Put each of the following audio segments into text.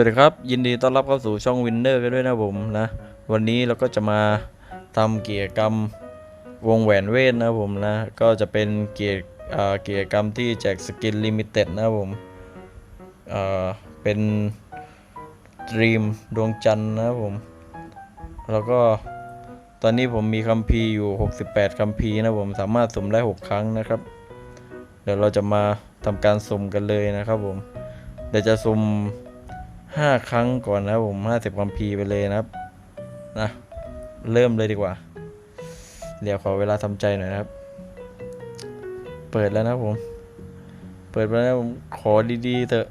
วัสดีครับ ยินดีต้อนรับเข้าสู่ช่องวินเนอร์กันด้วยนะผมนะ วันนี้เราก็จะมาทำกิจกรรมวงแหวนเวทนะผมนะ ก็จะเป็นเกียรอ่ากิจกรรมที่แจกสกินลิมิเต็ดนะผมเป็นดรีมดวงจันทร์นะผม แล้วก็ตอนนี้ผมมีคัมภีร์อยู่ 68คัมภีร์นะผมสามารถสุ่มได้ 6 ครั้งนะครับ เดี๋ยวเราจะมาทำการสุ่มกันเลยนะครับผมเดี๋ยวจะสุ่ม ห้าครั้งก่อนนะผมห้าสิบคัมภีร์ไปเลยนะครับนะเริ่มเลยดีกว่า เดี๋ยวขอเวลาทำใจหน่อยนะครับ เปิดแล้วนะผม เปิดไปแล้วผมขอดีๆเถอะ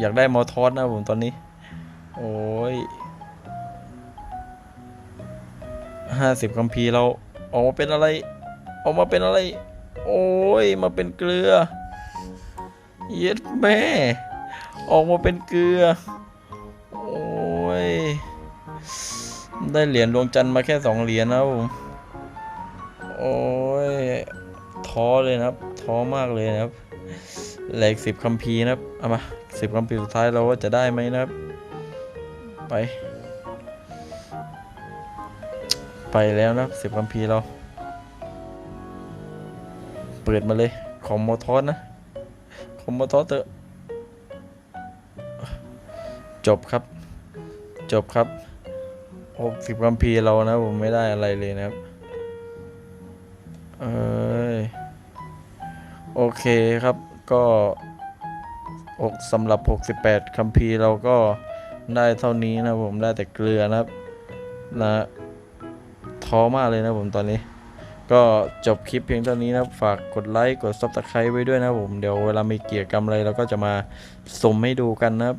อยากได้มอทอสนะผมตอนนี้ โอ้ยห้าสิบคัมภีร์เราออกมาเป็นอะไร ออกมาเป็นอะไร โอ้ยมาเป็นเกลือ เย็ดแม่ ออกมาเป็นเกลือ ได้เหรียญดวงจันทร์มาแค่สองเหรียญนะครับผมโอ้ยท้อเลยนะครับท้อมากเลยนะครับเหลืออีกสิบคัมภีร์นะครับเอามาสิบคัมภีร์สุดท้ายเราว่าจะได้ไหมนะครับ ไป ไปแล้วนะครับสิบคัมภีร์เรา เปิดมาเลยของโมทอสนะของโมทอสเถอะจบครับ จบครับ หกสิบคัมภีร์เรานะ ผมไม่ได้อะไรเลยนะครับ เอยโอเคครับก็อกสำหรับ 68คัมภีร์เราก็ได้เท่านี้นะผมได้แต่เกลือนะครับนะท้อมากเลยนะผมตอนนี้ ก็จบคลิปเพียงเท่านี้นะฝากกดไลค์กด Subscribe ไว้ด้วยนะผม เดี๋ยวเวลามีเกียวกรรมอะไรเราก็จะมาสมให้ดูกันนะครับ